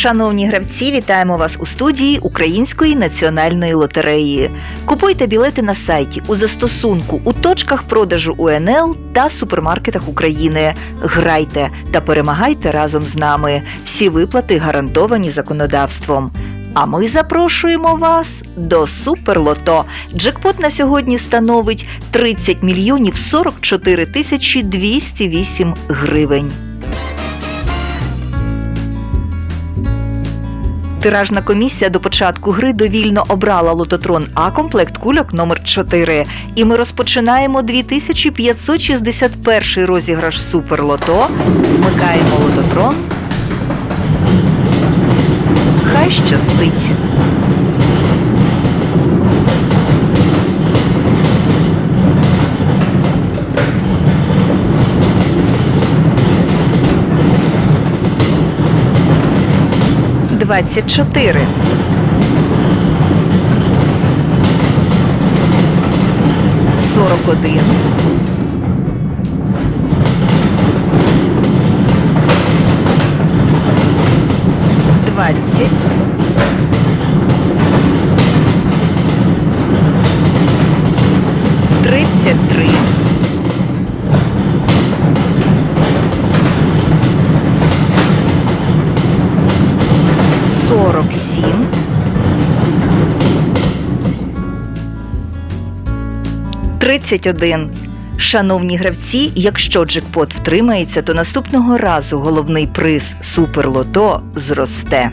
Шановні гравці, вітаємо вас у студії Української національної лотереї. Купуйте білети на сайті у застосунку у точках продажу УНЛ та супермаркетах України. Грайте та перемагайте разом з нами. Всі виплати гарантовані законодавством. А ми запрошуємо вас до Суперлото. Джекпот на сьогодні становить 30 мільйонів 44 тисячі 208 гривень. Тиражна комісія до початку гри довільно обрала лототрон А комплект кульок номер 4 І ми розпочинаємо 2561 розіграш Суперлото. Вмикаємо лототрон. Хай щастить. Двадцять чотири. Сорок один. Двадцять. 47. Один. Шановні гравці, якщо джекпот втримається, то наступного разу головний приз суперлото зросте.